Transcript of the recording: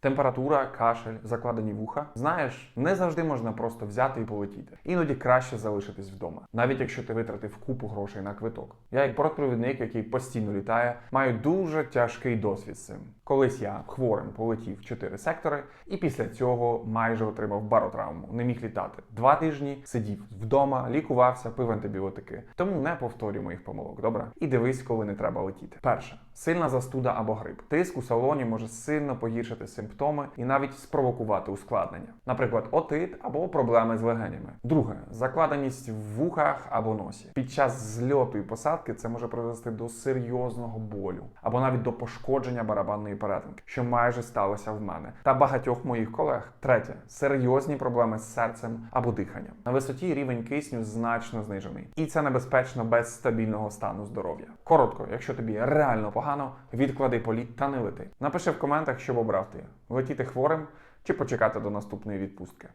Температура, кашель, закладені вуха. Знаєш, не завжди можна просто взяти і полетіти. Іноді краще залишитись вдома, навіть якщо ти витратив купу грошей на квиток. Я, як бортпровідник, який постійно літає, маю дуже тяжкий досвід з цим. Колись я хворим полетів чотири сектори, і після цього майже отримав баротравму. Не міг літати. Два тижні сидів вдома, лікувався, пив антибіотики. Тому не повторюй моїх помилок, добре? І дивись, коли не треба летіти. Перше, сильна застуда або грип. Тиск у салоні може сильно погіршити симптоми і навіть спровокувати ускладнення, наприклад, отит або проблеми з легенями. Друге, закладеність в вухах або носі. Під час зльоту і посадки це може призвести до серйозного болю або навіть до пошкодження барабанної перетинки, що майже сталося в мене та багатьох моїх колег. Третє серйозні проблеми з серцем або диханням. На висоті рівень кисню значно знижений, і це небезпечно без стабільного стану здоров'я. Коротко, якщо тобі реально погано, відклади політ та не лети. Напиши в коментах, що б обрав ти: летіти хворим чи почекати до наступної відпустки.